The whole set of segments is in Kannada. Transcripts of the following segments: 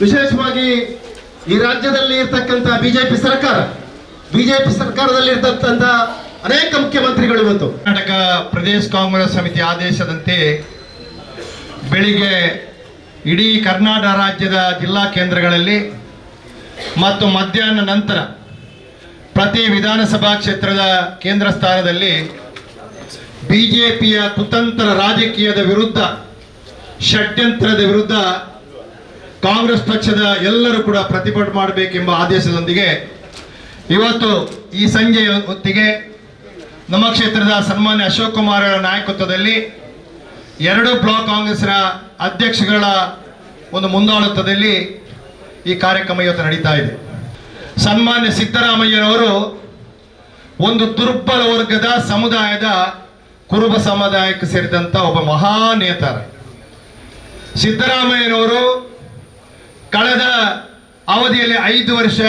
ವಿಶೇಷವಾಗಿ ಈ ರಾಜ್ಯದಲ್ಲಿ ಇರ್ತಕ್ಕಂಥ ಬಿಜೆಪಿ ಸರ್ಕಾರ, ಬಿಜೆಪಿ ಸರ್ಕಾರದಲ್ಲಿ ಇರ್ತಕ್ಕಂಥ ಅನೇಕ ಮುಖ್ಯಮಂತ್ರಿಗಳು ಇವತ್ತು. ಕರ್ನಾಟಕ ಪ್ರದೇಶ ಕಾಂಗ್ರೆಸ್ ಸಮಿತಿ ಆದೇಶದಂತೆ ಬೆಳಿಗ್ಗೆ ಇಡೀ ಕರ್ನಾಟಕ ರಾಜ್ಯದ ಜಿಲ್ಲಾ ಕೇಂದ್ರಗಳಲ್ಲಿ ಮತ್ತು ಮಧ್ಯಾಹ್ನ ನಂತರ ಪ್ರತಿ ವಿಧಾನಸಭಾ ಕ್ಷೇತ್ರದ ಕೇಂದ್ರ ಸ್ಥಾನದಲ್ಲಿ ಬಿಜೆಪಿಯ ಕುತಂತ್ರ ರಾಜಕೀಯದ ವಿರುದ್ಧ ಷಡ್ಯಂತ್ರದ ವಿರುದ್ಧ ಕಾಂಗ್ರೆಸ್ ಪಕ್ಷದ ಎಲ್ಲರೂ ಕೂಡ ಪ್ರತಿಭಟನೆ ಮಾಡಬೇಕೆಂಬ ಆದೇಶದೊಂದಿಗೆ ಇವತ್ತು ಈ ಸಂಜೆಯ ಹೊತ್ತಿಗೆ ನಮ್ಮ ಕ್ಷೇತ್ರದ ಸನ್ಮಾನ್ಯ ಅಶೋಕ್ ಕುಮಾರ್ ನಾಯಕತ್ವದಲ್ಲಿ ಎರಡು ಬ್ಲಾಕ್ ಕಾಂಗ್ರೆಸ್ನ ಅಧ್ಯಕ್ಷಗಳ ಒಂದು ಮುಂದಾಳತ್ವದಲ್ಲಿ ಈ ಕಾರ್ಯಕ್ರಮ ಇವತ್ತು ನಡೀತಾ ಇದೆ. ಸನ್ಮಾನ್ಯ ಸಿದ್ದರಾಮಯ್ಯನವರು ಒಂದು ದುರ್ಬಲ ವರ್ಗದ ಸಮುದಾಯದ ಕುರುಬ ಸಮುದಾಯಕ್ಕೆ ಸೇರಿದಂಥ ಒಬ್ಬ ಮಹಾನ್ ನೇತಾರ ಸಿದ್ದರಾಮಯ್ಯನವರು ಕಳೆದ ಅವಧಿಯಲ್ಲಿ ಐದು ವರ್ಷ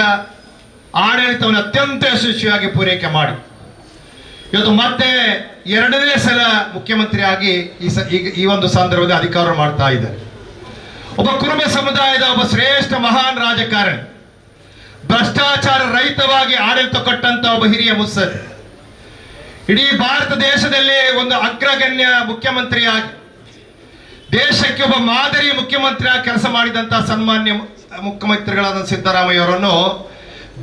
ಆಡಳಿತವನ್ನು ಅತ್ಯಂತ ಯಶಸ್ವಿಯಾಗಿ ಪೂರೈಕೆ ಮಾಡಿ. ಇವತ್ತು ಮತ್ತೆ ಎರಡನೇ ಸಲ ಮುಖ್ಯಮಂತ್ರಿಯಾಗಿ ಈ ಸ ಈ ಒಂದು ಸಂದರ್ಭದಲ್ಲಿ ಅಧಿಕಾರ ಮಾಡ್ತಾ ಇದ್ದಾರೆ. ಒಬ್ಬ ಕುರುಬ ಸಮುದಾಯದ ಒಬ್ಬ ಶ್ರೇಷ್ಠ ಮಹಾನ್ ರಾಜಕಾರಣಿ, ಭ್ರಷ್ಟಾಚಾರ ರಹಿತವಾಗಿ ಆಡಳಿತ ಕೊಟ್ಟಂತ ಒಬ್ಬ ಹಿರಿಯ ಮುಸ್ಸದ್ ಇಡೀ ಭಾರತ ದೇಶದಲ್ಲಿ ಒಂದು ಅಗ್ರಗಣ್ಯ ಮುಖ್ಯಮಂತ್ರಿಯಾಗಿ ದೇಶಕ್ಕೆ ಒಬ್ಬ ಮಾದರಿ ಮುಖ್ಯಮಂತ್ರಿಯಾಗಿ ಕೆಲಸ ಮಾಡಿದಂತ ಸನ್ಮಾನ್ಯ ಮುಖ್ಯಮಂತ್ರಿಗಳಾದ ಸಿದ್ದರಾಮಯ್ಯ ಅವರನ್ನು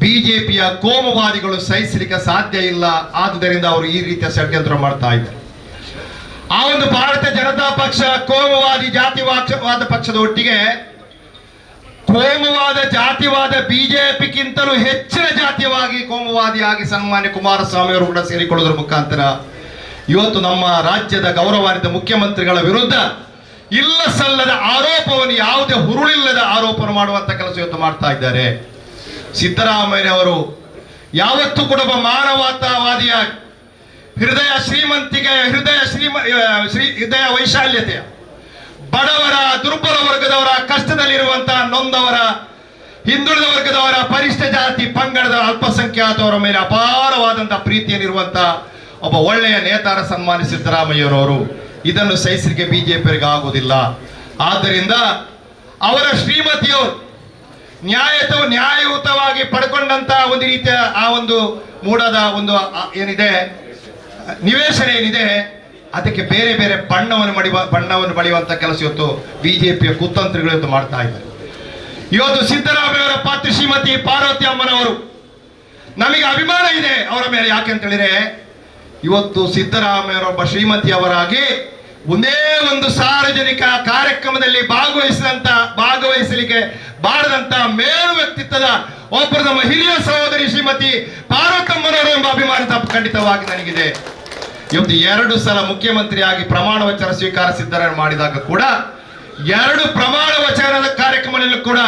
ಬಿಜೆಪಿಯ ಕೋಮುವಾದಿಗಳು ಸಹಿಸಲಿಕ್ಕೆ ಸಾಧ್ಯ ಇಲ್ಲ. ಆದುದರಿಂದ ಅವರು ಈ ರೀತಿಯ ಷಡ್ಯಂತ್ರ ಮಾಡ್ತಾ ಇದ್ದಾರೆ. ಆ ಒಂದು ಭಾರತೀಯ ಜನತಾ ಪಕ್ಷ ಕೋಮುವಾದಿ ಜಾತಿವಾದ ಪಕ್ಷದ ಒಟ್ಟಿಗೆ ಕೋಮುವಾದ ಜಾತಿವಾದ ಬಿಜೆಪಿಗಿಂತಲೂ ಹೆಚ್ಚಿನ ಜಾತಿಯವಾಗಿ ಕೋಮುವಾದಿಯಾಗಿ ಸನ್ಮಾನ್ಯ ಕುಮಾರಸ್ವಾಮಿ ಅವರು ಕೂಡ ಸೇರಿಕೊಳ್ಳುವುದರ ಮುಖಾಂತರ ಇವತ್ತು ನಮ್ಮ ರಾಜ್ಯದ ಗೌರವಾನ್ವಿತ ಮುಖ್ಯಮಂತ್ರಿಗಳ ವಿರುದ್ಧ ಇಲ್ಲ ಸಲ್ಲದ ಆರೋಪವನ್ನು ಯಾವುದೇ ಹುರುಳಿಲ್ಲದ ಆರೋಪವನ್ನು ಮಾಡುವಂತ ಕೆಲಸ ಇವತ್ತು ಮಾಡ್ತಾ ಇದ್ದಾರೆ. ಸಿದ್ದರಾಮಯ್ಯನವರು ಯಾವತ್ತೂ ಕೂಡ ಒಬ್ಬ ಮಾನವತಾವಾದಿಯ ಹೃದಯ ಶ್ರೀಮಂತಿಕೆ ಹೃದಯ ಶ್ರೀಮ ಶ್ರೀ, ಹೃದಯ ವೈಶಾಲ್ಯತೆ ಬಡವರ, ದುರ್ಬಲ ವರ್ಗದವರ ಕಷ್ಟದಲ್ಲಿರುವಂತಹ ನೊಂದವರ, ಹಿಂದುಳಿದ ವರ್ಗದವರ ಪರಿಷ್ಠ ಜಾತಿ ಪಂಗಡದ ಅಲ್ಪಸಂಖ್ಯಾತವರ ಮೇಲೆ ಅಪಾರವಾದಂತಹ ಪ್ರೀತಿಯನ್ನಿರುವಂತಹ ಒಬ್ಬ ಒಳ್ಳೆಯ ನೇತಾರ ಸನ್ಮಾನ್ಯ ಸಿದ್ದರಾಮಯ್ಯನವರು ಇದನ್ನು ಸಹಿಸಲಿಕ್ಕೆ ಬಿಜೆಪಿಯವರಿಗೆ ಆಗುವುದಿಲ್ಲ. ಆದ್ದರಿಂದ ಅವರ ಶ್ರೀಮತಿಯವರು ನ್ಯಾಯತ ನ್ಯಾಯಯುತವಾಗಿ ಪಡ್ಕೊಂಡಂತ ಒಂದು ರೀತಿಯ ಆ ಒಂದು ಮೂಡದ ಒಂದು ಏನಿದೆ, ನಿವೇಶನ ಏನಿದೆ, ಅದಕ್ಕೆ ಬೇರೆ ಬೇರೆ ಬಣ್ಣವನ್ನು ಮಡಿವ ಬಣ್ಣವನ್ನು ಬಳಿಯುವಂತ ಕೆಲಸ ಇವತ್ತು ಬಿಜೆಪಿಯ ಕುತಂತ್ರಿಗಳು ಇವತ್ತು ಮಾಡ್ತಾ ಇದ್ದಾರೆ. ಇವತ್ತು ಸಿದ್ದರಾಮಯ್ಯ ಅವರ ಪಾತ್ರ ಶ್ರೀಮತಿ ಪಾರ್ವತಿ ಅಮ್ಮನವರು. ನಮಗೆ ಅಭಿಮಾನ ಇದೆ ಅವರ ಮೇಲೆ ಯಾಕೆ ಅಂತ ಹೇಳಿದ್ರೆ ಇವತ್ತು ಸಿದ್ದರಾಮಯ್ಯರೊಬ್ಬ ಶ್ರೀಮತಿಯವರಾಗಿ ಒಂದೇ ಒಂದು ಸಾರ್ವಜನಿಕ ಕಾರ್ಯಕ್ರಮದಲ್ಲಿ ಭಾಗವಹಿಸಿದಂತ, ಭಾಗವಹಿಸಲಿಕ್ಕೆ ಬಾರದಂತ ಮೇಲು ವ್ಯಕ್ತಿತ್ವದ ಒಬ್ಬರು ನಮ್ಮ ಹಿರಿಯ ಸಹೋದರಿ ಶ್ರೀಮತಿ ಪಾರ್ವತಮ್ಮನವರು ಎಂಬ ಅಭಿಮಾನ ಖಂಡಿತವಾಗಿ ನನಗಿದೆ. ಇವತ್ತು ಎರಡು ಸಲ ಮುಖ್ಯಮಂತ್ರಿಯಾಗಿ ಪ್ರಮಾಣ ವಚನ ಸ್ವೀಕಾರ ಸಿದ್ದರಾಮಯ್ಯ ಮಾಡಿದಾಗ ಕೂಡ, ಎರಡು ಪ್ರಮಾಣ ವಚನದ ಕಾರ್ಯಕ್ರಮದಲ್ಲೂ ಕೂಡ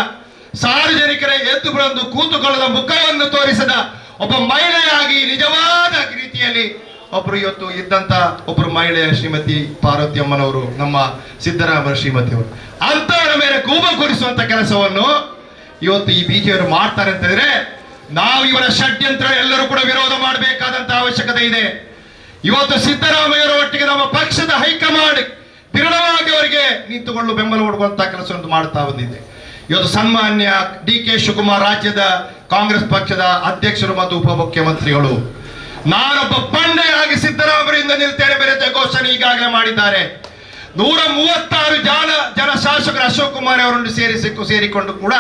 ಸಾರ್ವಜನಿಕರ ಎದ್ದು ಬಂದು ಕೂತುಕೊಳ್ಳದ ಮುಖವನ್ನು ತೋರಿಸದ ಒಬ್ಬ ಮಹಿಳೆಯಾಗಿ ನಿಜವಾದ ರೀತಿಯಲ್ಲಿ ಒಬ್ರು ಇವತ್ತು ಇದ್ದಂತ ಒಬ್ರು ಮಹಿಳೆಯ ಶ್ರೀಮತಿ ಪಾರ್ವತಿ ಅಮ್ಮನವರು ನಮ್ಮ ಸಿದ್ದರಾಮಯ್ಯ ಶ್ರೀಮತಿಯವರು. ಅಂತವರ ಮೇಲೆ ಗೂಬ ಕೊಡಿಸುವಂತ ಕೆಲಸವನ್ನು ಇವತ್ತು ಈ ಬಿಜೆಪಿಯವರು ಮಾಡ್ತಾರೆ ಅಂತಂದ್ರೆ ನಾವು ಇವರ ಷಡ್ಯಂತ್ರ ಎಲ್ಲರೂ ಕೂಡ ವಿರೋಧ ಮಾಡಬೇಕಾದಂತ ಅವಶ್ಯಕತೆ ಇದೆ. ಇವತ್ತು ಸಿದ್ದರಾಮಯ್ಯರ ಒಟ್ಟಿಗೆ ನಮ್ಮ ಪಕ್ಷದ ಹೈಕಮಾಂಡ್ ದೃಢವಾಗಿ ಅವರಿಗೆ ನಿಂತುಕೊಂಡು ಬೆಂಬಲ ಕೊಡುವಂತಹ ಕೆಲಸವನ್ನು ಮಾಡ್ತಾ ಬಂದಿದೆ. ಇವತ್ತು ಸನ್ಮಾನ್ಯ ಡಿ ಕೆ ಶಿವಕುಮಾರ್ ರಾಜ್ಯದ ಕಾಂಗ್ರೆಸ್ ಪಕ್ಷದ ಅಧ್ಯಕ್ಷರು ಮತ್ತು ಉಪಮುಖ್ಯಮಂತ್ರಿಗಳು ನಾನೊಬ್ಬ ಬಂಡೆಯಾಗಿ ಸಿದ್ದರಾಮರಿಂದ ನಿಲ್ತೇನೆ ಬೆರೆತ ಘೋಷಣೆ ಈಗಾಗಲೇ ಮಾಡಿದ್ದಾರೆ. ನೂರ ಮೂವತ್ತಾರು ಜನ ಜನ ಶಾಸಕರು ಅಶೋಕ್ ಕುಮಾರ್ ಅವರನ್ನು ಸೇರಿಸಿ ಸೇರಿಕೊಂಡು ಕೂಡ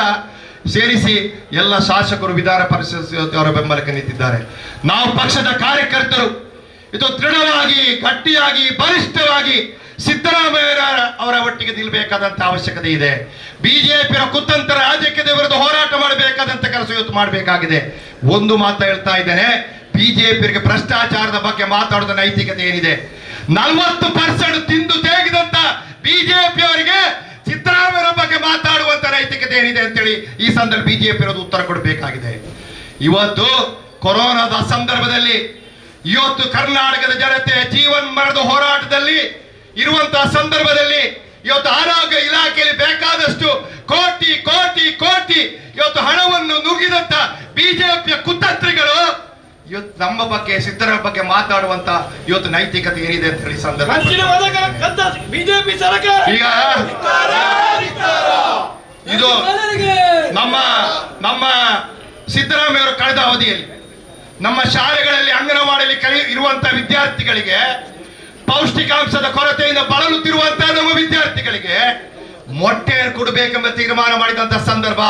ಸೇರಿಸಿ ಎಲ್ಲ ಶಾಸಕರು ವಿಧಾನ ಪರಿಷತ್ ಅವರ ಬೆಂಬಲಕ್ಕೆ ನಿಂತಿದ್ದಾರೆ. ನಾವು ಪಕ್ಷದ ಕಾರ್ಯಕರ್ತರು. ಇದು ದೃಢವಾಗಿ, ಗಟ್ಟಿಯಾಗಿ, ಬಲಿಷ್ಠವಾಗಿ ಸಿದ್ದರಾಮಯ್ಯ ಅವರ ಒಟ್ಟಿಗೆ ನಿಲ್ಲಬೇಕಾದಂತ ಅವಶ್ಯಕತೆ ಇದೆ. ಬಿಜೆಪಿಯ ಕುತಂತ್ರ ರಾಜಕೀಯದ ವಿರುದ್ಧ ಹೋರಾಟ ಮಾಡಬೇಕಾದಂತ ಕೆಲಸ ಇವತ್ತು ಮಾಡಬೇಕಾಗಿದೆ. ಒಂದು ಮಾತು ಹೇಳ್ತಾ ಇದ್ದೇನೆ. ಬಿಜೆಪಿಗೆ ಭ್ರಷ್ಟಾಚಾರದ ಬಗ್ಗೆ ಮಾತಾಡೋದ ನೈತಿಕತೆ ಏನಿದೆ? ನಲವತ್ತು ಪರ್ಸೆಂಟ್ ತಿಂದು ತೇಗಿದಂತ ಬಿಜೆಪಿ ಅವರಿಗೆ ಸಿದ್ದರಾಮಯ್ಯ ಬಗ್ಗೆ ಮಾತಾಡುವಂತ ನೈತಿಕತೆ ಏನಿದೆ ಅಂತೇಳಿ ಈ ಸಂದರ್ಭ ಬಿಜೆಪಿ ಇರೋದು ಉತ್ತರ ಕೊಡಬೇಕಾಗಿದೆ. ಇವತ್ತು ಕೊರೋನಾದ ಸಂದರ್ಭದಲ್ಲಿ ಇವತ್ತು ಕರ್ನಾಟಕದ ಜನತೆ ಜೀವನ್ ಮರದ ಹೋರಾಟದಲ್ಲಿ ಇರುವಂತಹ ಸಂದರ್ಭದಲ್ಲಿ ಇವತ್ತು ಆರೋಗ್ಯ ಇಲಾಖೆಯಲ್ಲಿ ಬೇಕಾದಷ್ಟು ಕೋಟಿ ಕೋಟಿ ಕೋಟಿ ಇವತ್ತು ಹಣವನ್ನು ನುಗ್ಗಿದಂತ ಬಿಜೆಪಿಯ ಕುತಂತ್ರಿಗಳು ಇವತ್ತು ನಮ್ಮ ಬಗ್ಗೆ ಸಿದ್ದರ ಬಗ್ಗೆ ಮಾತಾಡುವಂತ ಇವತ್ತು ನೈತಿಕತೆ ಏನಿದೆ ಅಂತ ಹೇಳಿ ಸಂದರ್ಭ ಬಿಜೆಪಿ ಸರ್ಕಾರ. ಈಗ ಇದು ನಮ್ಮ ನಮ್ಮ ಸಿದ್ದರಾಮಯ್ಯವರು ಕಳೆದ ಅವಧಿಯಲ್ಲಿ ನಮ್ಮ ಶಾಲೆಗಳಲ್ಲಿ ಅಂಗನವಾಡಿಯಲ್ಲಿ ಕಲಿ ಇರುವಂತ ವಿದ್ಯಾರ್ಥಿಗಳಿಗೆ ಪೌಷ್ಟಿಕಾಂಶದ ಕೊರತೆಯಿಂದ ಬಳಲುತ್ತಿರುವಂತಹ ನಮ್ಮ ವಿದ್ಯಾರ್ಥಿಗಳಿಗೆ ಮೊಟ್ಟೆ ಕೊಡಬೇಕೆಂಬ ತೀರ್ಮಾನ ಮಾಡಿದಂತ ಸಂದರ್ಭ.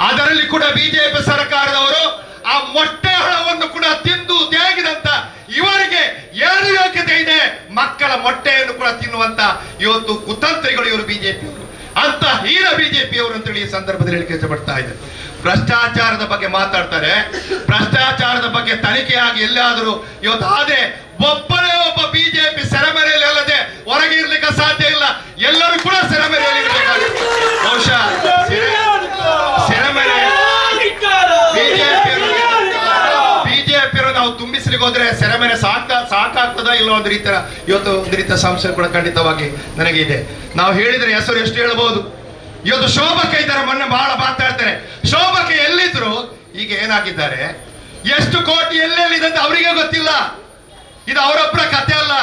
ಅದರಲ್ಲಿ ಕೂಡ ಬಿಜೆಪಿ ಸರ್ಕಾರದವರು ಆ ಮೊಟ್ಟೆ ಹಣವನ್ನು ಕೂಡ ತಿಂದು ತೇಗಿದಂತ ಇವರಿಗೆ ಏನು ಯೋಗ್ಯತೆ ಇದೆ ಮಕ್ಕಳ ಮೊಟ್ಟೆಯನ್ನು ಕೂಡ ತಿನ್ನುವಂತ ಇವತ್ತು ಕುತಂತ್ರಿಗಳು ಇವರು ಬಿಜೆಪಿಯವರು ಅಂತ ಹೀರ ಬಿಜೆಪಿಯವರು ಅಂತೇಳಿ ಈ ಸಂದರ್ಭದಲ್ಲಿ ಹೇಳಿಕೆ ಇಷ್ಟಪಡ್ತಾ ಇದೆ ಭ್ರಷ್ಟಾಚಾರದ ಬಗ್ಗೆ ಮಾತಾಡ್ತಾರೆ. ಭ್ರಷ್ಟಾಚಾರದ ಬಗ್ಗೆ ತನಿಖೆಯಾಗಿ ಎಲ್ಲಾದರೂ ಇವತ್ತು ಆದ್ರೆ ಒಬ್ಬನೇ ಒಬ್ಬ ಬಿಜೆಪಿ ಸೆರೆಮನೆಯಲ್ಲಿ ಅಲ್ಲದೆ ಹೊರಗೆ ಇರ್ಲಿಕ್ಕೆ ಸಾಧ್ಯ ಇಲ್ಲ. ಎಲ್ಲರೂ ಕೂಡ ಸೆರೆಮನೆಯಲ್ಲಿ ಇರಬೇಕಾಗುತ್ತೆ. ಬಹುಶಃ ಸೆರೆಮನೆ ಬಿಜೆಪಿ ನಾವು ತುಂಬಿಸ್ಲಿಕ್ಕೆ ಹೋದ್ರೆ ಸೆರೆಮನೆ ಸಾಕು. ಇಲ್ಲ ಒಂದು ರೀತಿಯ ಇವತ್ತು ಒಂದು ರೀತಿಯ ಕೂಡ ಖಂಡಿತವಾಗಿ ನನಗೆ ಇದೆ. ನಾವು ಹೇಳಿದ್ರೆ ಹೆಸರು ಎಷ್ಟು ಹೇಳಬಹುದು ಇವತ್ತು ಶೋಭಕ್ಕೆ ಇದ್ದಾರೆ, ಮೊನ್ನೆ ಬಹಳ ಮಾತಾಡ್ತಾರೆ ಶೋಭಕ್ಕೆ ಎಲ್ಲಿದ್ರು, ಈಗ ಏನಾಗಿದ್ದಾರೆ? ಎಷ್ಟು ಕೋಟಿ ಎಲ್ಲೆಲ್ಲಿದೆ ಅಂತ ಅವರಿಗೆ ಗೊತ್ತಿಲ್ಲ. ಇದು ಅವರೊಬ್ಬರ ಕಥೆ ಅಲ್ಲ.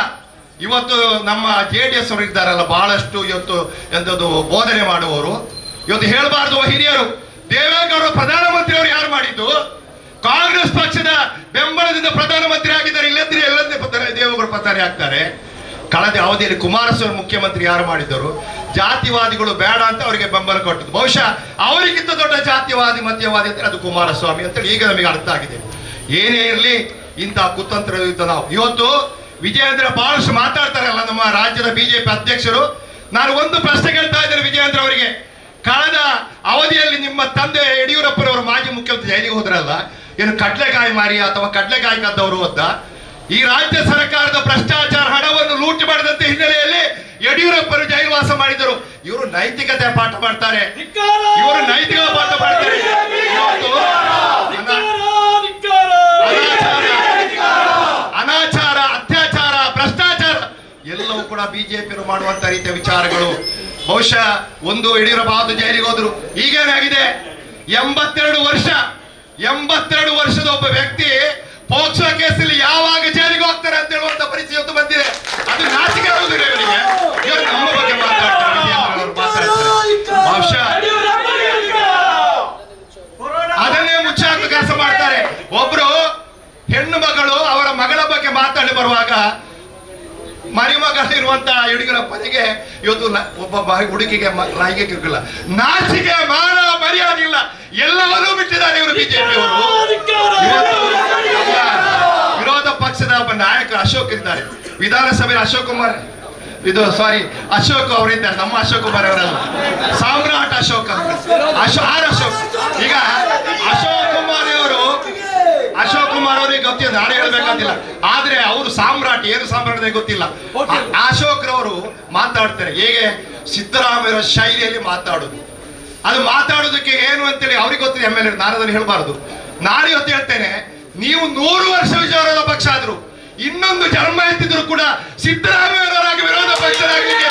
ಇವತ್ತು ನಮ್ಮ ಜೆ ಡಿ ಎಸ್ ಅವರು ಇದ್ದಾರಲ್ಲ, ಬಹಳಷ್ಟು ಇವತ್ತು ಎಂಥದ್ದು ಬೋಧನೆ ಮಾಡುವವರು. ಇವತ್ತು ಹೇಳಬಾರ್ದು ಹಿರಿಯರು ದೇವೇಗೌಡರು ಪ್ರಧಾನಮಂತ್ರಿ ಅವರು ಯಾರು ಮಾಡಿದ್ದು? ಕಾಂಗ್ರೆಸ್ ಪಕ್ಷದ ಬೆಂಬಲದಿಂದ ಪ್ರಧಾನಮಂತ್ರಿ ಆಗಿದ್ದಾರೆ ಇಲ್ಲದ್ರೆ ಎಲ್ಲದೇ ದೇವಗಳು ಪತಾರೆ ಆಗ್ತಾರೆ. ಕಳೆದ ಅವಧಿಯಲ್ಲಿ ಕುಮಾರಸ್ವಾಮಿ ಮುಖ್ಯಮಂತ್ರಿ ಯಾರು ಮಾಡಿದ್ದರು? ಜಾತಿವಾದಿಗಳು ಬೇಡ ಅಂತ ಅವರಿಗೆ ಬೆಂಬಲ ಕೊಟ್ಟದ್ದು. ಬಹುಶಃ ಅವರಿಗಿಂತ ದೊಡ್ಡ ಜಾತಿವಾದಿ, ಮಧ್ಯವಾದಿ ಅಂದರೆ ಅದು ಕುಮಾರಸ್ವಾಮಿ ಅಂತೇಳಿ ಈಗ ನಮಗೆ ಅರ್ಥ ಆಗಿದೆ. ಏನೇ ಇರಲಿ ಇಂತಹ ಕುತಂತ್ರ ನಾವು. ಇವತ್ತು ವಿಜಯೇಂದ್ರ ಬಹಳಷ್ಟು ಮಾತಾಡ್ತಾರಲ್ಲ ನಮ್ಮ ರಾಜ್ಯದ ಬಿಜೆಪಿ ಅಧ್ಯಕ್ಷರು. ನಾನು ಒಂದು ಪ್ರಶ್ನೆ ಕೇಳ್ತಾ ಇದ್ದೇನೆ ವಿಜಯೇಂದ್ರ ಅವರಿಗೆ. ಕಳೆದ ಅವಧಿಯಲ್ಲಿ ನಿಮ್ಮ ತಂದೆ ಯಡಿಯೂರಪ್ಪನವರು ಮಾಜಿ ಮುಖ್ಯಮಂತ್ರಿ ಜೈಲಿಗೆ ಹೋದ್ರಲ್ಲ ಏನು ಕಡ್ಲೆಕಾಯಿ ಮಾರಿ ಅಥವಾ ಕಡ್ಲೆಕಾಯಿ ಕದ್ದವರು ಅಂತ ಈ ರಾಜ್ಯ ಸರ್ಕಾರದ ಭ್ರಷ್ಟಾಚಾರ ಹಣವನ್ನು ಲೂಟಿ ಮಾಡಿದಂತೆ ಹಿನ್ನೆಲೆಯಲ್ಲಿ ಯಡಿಯೂರಪ್ಪರು ಜೈಲುವಾಸ ಮಾಡಿದರು. ಇವರು ನೈತಿಕತೆ ಪಾಠ ಮಾಡ್ತಾರೆ. ಇವರು ನೈತಿಕ ಪಾಠ ಮಾಡ್ತಾರೆ. ಅನಾಚಾರ. ಅತ್ಯಾಚಾರ ಭ್ರಷ್ಟಾಚಾರ ಎಲ್ಲವೂ ಕೂಡ ಬಿಜೆಪಿ ಮಾಡುವಂತ ರೀತಿಯ ವಿಚಾರಗಳು. ಬಹುಶಃ ಒಂದು ಯಡಿಯೂರಪ್ಪ ಆದು ಜೈಲಿಗೆ ಹೋದ್ರು. ಈಗೇನಾಗಿದೆ? ಎಂಬತ್ತೆರಡು ವರ್ಷ ಎಂಬತ್ತೆರಡು ವರ್ಷದ ಒಬ್ಬ ವ್ಯಕ್ತಿ ಪೋಕ್ಸೋ ಕೇಸಲ್ಲಿ ಯಾವಾಗ ಜೈಲಿಗೆ ಹೋಗ್ತಾರೆ ಅಂತ ಹೇಳುವಂತ ಪರಿಚಯ ಇವತ್ತು ಬಂದಿದೆ. ಅದು ನಾಚಿಕೆ ಆಗುದಿಲ್ಲ ಇವರಿಗೆ? ಇವರು ನಮ್ಮ ಬಗ್ಗೆ ಅದನ್ನೇ ಮುಚ್ಚಾಕ ಕೆಲಸ ಮಾಡ್ತಾರೆ. ಒಬ್ರು ಹೆಣ್ಣು ಮಗಳು ಅವರ ಮಗಳ ಬಗ್ಗೆ ಮಾತಾಡಿ ಬರುವಾಗ ಮರಿಮಗಳಿರುವಂತ ಯಡಿಯೂರಪ್ಪನಿಗೆ ಇವತ್ತು ಲ- ಒಬ್ಬ ಹುಡುಗಿಗೆ ಲೈಂಗಿಕ ನಾಚಿಕೆ ಮಾನ ಮರ್ಯಾದೆ ಇಲ್ಲ. ಎಲ್ಲವನ್ನೂ ಬಿಟ್ಟಿದ್ದಾರೆ ಇವರು ಬಿಜೆಪಿ ಅವರು. ವಿರೋಧ ಪಕ್ಷದ ಒಬ್ಬ ನಾಯಕ ಅಶೋಕ್ ಇದ್ದಾರೆ. ವಿಧಾನಸಭೆ ಅಶೋಕ್ ಕುಮಾರ್ ಇದು ಸಾರಿ ಅಶೋಕ್ ಅವರಿದ್ದಾರೆ. ನಮ್ಮ ಅಶೋಕ್ ಕುಮಾರ್ ಅವರಲ್ಲ. ಸಾಮ್ರಾಟ್ ಅಶೋಕ್ ಅಶೋಕ್ ಅಶೋ ಆರ್ ಅಶೋಕ್. ಈಗ ಅಶೋಕ್ ಕುಮಾರ್ ಅವರು ಅಶೋಕ್ ಕುಮಾರ್ ಅವರಿಗೆ ಗೊತ್ತಿಲ್ಲ ನಾನು ಹೇಳ್ಬೇಕಂತಿಲ್ಲ. ಆದ್ರೆ ಅವರು ಸಾಮ್ರಾಟ್ ಏನು ಸಾಮ್ರಾಟ್ ಗೊತ್ತಿಲ್ಲ. ಅಶೋಕ್ ರವರು ಮಾತಾಡ್ತಾರೆ. ಹೇಗೆ? ಸಿದ್ದರಾಮಯ್ಯ ಶೈಲಿಯಲ್ಲಿ ಮಾತಾಡುದು. ಅದು ಮಾತಾಡೋದಕ್ಕೆ ಏನು ಅಂತೇಳಿ ಅವ್ರಿಗೆ ಗೊತ್ತಿದೆ, ಎಂ ಎಲ್ ಎ ನಾನು ಅದನ್ನು ಹೇಳಬಾರದು. ನಾನು ಇವತ್ತು ಹೇಳ್ತೇನೆ, ನೀವು ನೂರು ವರ್ಷ ವಿಚಾರದ ಪಕ್ಷ ಆದ್ರು, ಇನ್ನೊಂದು ಜನ್ಮ ಎತ್ತಿದ್ರು ಕೂಡ ಸಿದ್ದರಾಮಯ್ಯನವರಾಗಿ ವಿರೋಧ ಪಕ್ಷರಾಗಲಿಕ್ಕೆ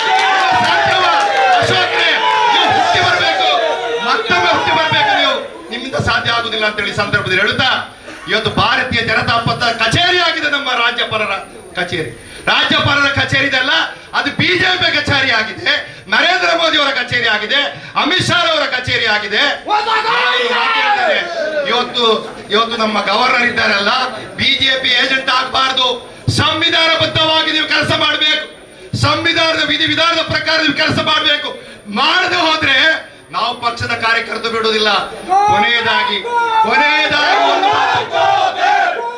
ಬರಬೇಕು. ಮತ್ತೊಮ್ಮೆ ನಿಮ್ಮಿಂದ ಸಾಧ್ಯ ಆಗುದಿಲ್ಲ ಅಂತೇಳಿ ಸಂದರ್ಭದಲ್ಲಿ ಹೇಳುತ್ತಾ, ಇವತ್ತು ಭಾರತೀಯ ಜನತಾ ಪಕ್ಷ ಕಚೇರಿ ಆಗಿದೆ ನಮ್ಮ ರಾಜ್ಯಪಾಲರ ಕಚೇರಿ. ರಾಜ್ಯಪಾಲರ ಕಚೇರಿ ಇದಲ್ಲ ಅದು ಬಿಜೆಪಿ ಕಚೇರಿ ಆಗಿದೆ ನರೇಂದ್ರ ಮೋದಿ ಅವರ ಕಚೇರಿ ಆಗಿದೆ ಅಮಿತ್ ಶಾ ಅವರ ಕಚೇರಿ ಆಗಿದೆ. ಇವತ್ತು ಇವತ್ತು ನಮ್ಮ ಗವರ್ನರ್ ಇದ್ದಾರಲ್ಲ ಬಿಜೆಪಿ ಏಜೆಂಟ್ ಆಗಬಾರ್ದು. ಸಂವಿಧಾನಬದ್ಧವಾಗಿ ನೀವು ಕೆಲಸ ಮಾಡಬೇಕು. ಸಂವಿಧಾನದ ವಿಧಿ ವಿಧಾನದ ಪ್ರಕಾರ ನೀವು ಕೆಲಸ ಮಾಡಬೇಕು. ಮಾಡದೆ ಹೋದ್ರೆ ನಾವು ಪಕ್ಷದ ಕಾರ್ಯಕರ್ತರು ಬಿಡುವುದಿಲ್ಲ. ಕೊನೆಯದಾಗಿ ಕೊನೆಯದಾಗಿ ಒಂದು ಮಾತು.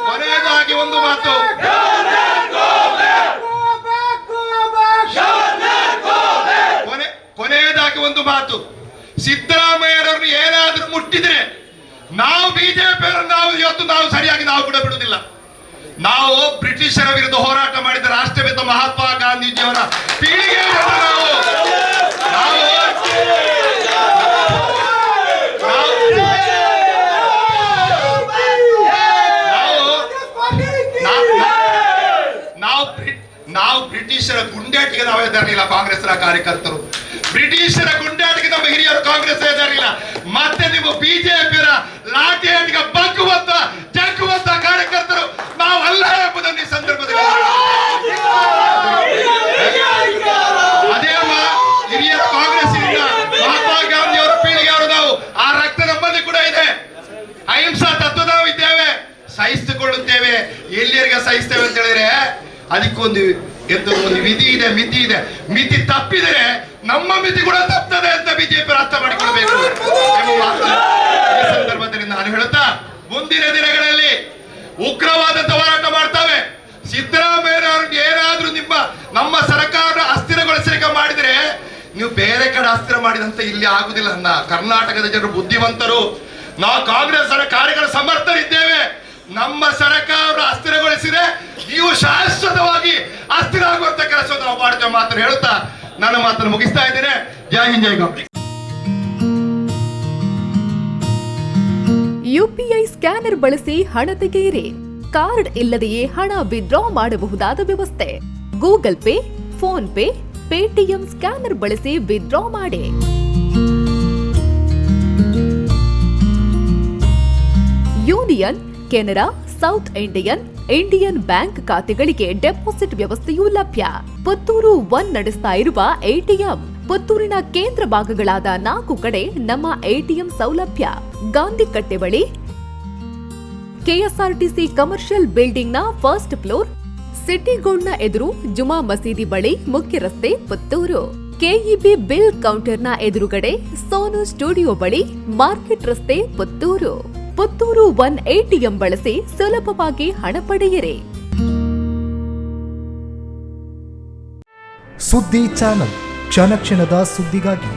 ಕೊನೆಯದಾಗಿ ಒಂದು ಮಾತು ಕೊನೆ ಕೊನೆಯದಾಗಿ ಒಂದು ಮಾತು. ಸಿದ್ದರಾಮಯ್ಯರವ್ರನ್ನ ಏನಾದ್ರೂ ಮುಟ್ಟಿದ್ರೆ ನಾವು ಬಿಜೆಪಿ ನಾವು ಇವತ್ತು ನಾವು ಸರಿಯಾಗಿ ನಾವು ಕೂಡ ಬಿಡುವುದಿಲ್ಲ. ನಾವು ಬ್ರಿಟಿಷರ ವಿರುದ್ಧ ಹೋರಾಟ ಮಾಡಿದ ರಾಷ್ಟ್ರಪಿತ ಮಹಾತ್ಮ ಗಾಂಧೀಜಿಯವರ ಪೀಳಿಗೆ ನಾವು. ನಾವು ಬ್ರಿಟಿಷರ ಗುಂಡೇಟಿಗೆ ನಾವು ತರಲಿಲ್ಲ ಕಾಂಗ್ರೆಸ್ನ ಕಾರ್ಯಕರ್ತರು. ಬ್ರಿಟಿಷರ ಗುಂಡಾಟಕ್ಕೆ ನಮ್ಮ ಹಿರಿಯರು ಕಾಂಗ್ರೆಸ್ ಇದಾರಿಲ್ಲ ಮತ್ತೆ ನೀವು ಬಿಜೆಪಿಯರ ಲಾಠಿಯಾಟಿಗೆ ಬಗ್ಗುವಂತ, ಜಗ್ಗುವಂತ ಕಾರ್ಯಕರ್ತರು ನಾವಲ್ಲ ಎಂಬುದನ್ನು ಈ ಸಂದರ್ಭದಲ್ಲಿ ಅದೇ ಹಿರಿಯ ಕಾಂಗ್ರೆಸ್ ಮಹಾತ್ಮ ಗಾಂಧಿ ಅವರ ಪೀಳಿಗೆಯವರು ನಾವು, ಆ ರಕ್ತ ನಮ್ಮಲ್ಲಿ ಕೂಡ ಇದೆ. ಅಹಿಂಸಾ ತತ್ವ ನಾವು ಇದ್ದೇವೆ, ಸಹಿಸಿಕೊಳ್ಳುತ್ತೇವೆ. ಎಲ್ಲಿಯರಿಗೆ ಸಹಿಸ್ತೇವೆ ಅಂತ ಹೇಳಿದ್ರೆ, ಅದಕ್ಕೊಂದು ಎಂತ ಒಂದು ವಿಧಿ ಇದೆ, ಮಿತಿ ಇದೆ. ಮಿತಿ ತಪ್ಪಿದರೆ ನಮ್ಮ ಮಿತಿ ಕೂಡ ತಪ್ಪದೆ ಅಂತ ಬಿಜೆಪಿ ಅರ್ಥ ಮಾಡಿಕೊಳ್ಬೇಕು. ಈ ಸಂದರ್ಭದಲ್ಲಿ ನಾನು ಹೇಳುತ್ತಾ ಮುಂದಿನ ದಿನಗಳಲ್ಲಿ ಉಗ್ರವಾದ ಹೋರಾಟ ಮಾಡ್ತಾವೆ. ಸಿದ್ದರಾಮಯ್ಯ ಏನಾದ್ರೂ ನಿಮ್ಮ ನಮ್ಮ ಸರ್ಕಾರ ಅಸ್ಥಿರಗೊಳಿಸಲಿಕ್ಕೆ ಮಾಡಿದ್ರೆ ನೀವು ಬೇರೆ ಕಡೆ ಅಸ್ಥಿರ ಮಾಡಿದಂತ ಇಲ್ಲಿ ಆಗುದಿಲ್ಲ ಅನ್ನ ಕರ್ನಾಟಕದ ಜನರು ಬುದ್ಧಿವಂತರು. ನಾವು ಕಾಂಗ್ರೆಸ್ ಕಾರ್ಯಗಳ ಸಮರ್ಥರಿದ್ದೇವೆ. ನಮ್ಮ ಸರ್ಕಾರ ಅಸ್ಥಿರಗೊಳಿಸಿದೆ ನೀವು ಶಾಶ್ವತವಾಗಿ ಅಸ್ಥಿರ ಆಗುವಂತ ಕೆಲಸ ನಾವು ಮಾಡ್ತೇವೆ ಮಾತ್ರ ಹೇಳುತ್ತಾ ನನ್ನ ಮಾತನ್ನು ಮುಗಿಸ್ತಾ ಇದ್ದೇನೆ. ಜೈ ಹಿಂದ್, ಜೈ ಕಾಂಗ್ರೆಸ್ ಯುಪಿಐ ಸ್ಕ್ಯಾನರ್ ಬಳಸಿ ಹಣ ತೆಗೆಯಿರಿ. ಕಾರ್ಡ್ ಇಲ್ಲದೆಯೇ ಹಣ ವಿಡ್ರಾ ಮಾಡಬಹುದಾದ ವ್ಯವಸ್ಥೆ. Google Pay, PhonePe, Paytm scanner ಬಳಸಿ ವಿಡ್ರಾ ಮಾಡಿ. Union Canara South Indian Indian Bank ಖಾತೆಗಳಿಗೆ ಡೆಪಾಸಿಟ್ ವ್ಯವಸ್ಥೆಯೂ ಲಭ್ಯ. ಪುತ್ತೂರು ಒನ್ ನಡೆಸ್ತಾ ಇರುವ ಎಟಿಎಂ ಪುತ್ತೂರಿನ ಕೇಂದ್ರ ಭಾಗಗಳಾದ ನಾಲ್ಕು ಕಡೆ ನಮ್ಮ ಎಟಿಎಂ ಸೌಲಭ್ಯ. ಗಾಂಧಿ ಕಟ್ಟೆ ಬಳಿ ಕೆಎಸ್ಆರ್ಟಿಸಿ ಕಮರ್ಷಿಯಲ್ ಬಿಲ್ಡಿಂಗ್ನ ಫಸ್ಟ್ ಫ್ಲೋರ್ ಸಿಟಿ ಎದುರು ಜುಮಾ ಮಸೀದಿ ಬಳಿ ಮುಖ್ಯ ರಸ್ತೆ ಪುತ್ತೂರು. ಕೆಇಬಿ ಬಿಲ್ ಕೌಂಟರ್ನ ಎದುರುಗಡೆ ಸೋನು ಸ್ಟುಡಿಯೋ ಬಳಿ ಮಾರ್ಕೆಟ್ ರಸ್ತೆ ಪುತ್ತೂರು. ಪುತ್ತೂರು ಒನ್ ಎಟಿಎಂ ಬಳಸಿ ಸುಲಭವಾಗಿ ಹಣ ಪಡೆಯಿರಿ. ಸುದ್ದಿ ಚಾನಲ್ ಕ್ಷಣ ಕ್ಷಣದ ಸುದ್ದಿಗಾಗಿ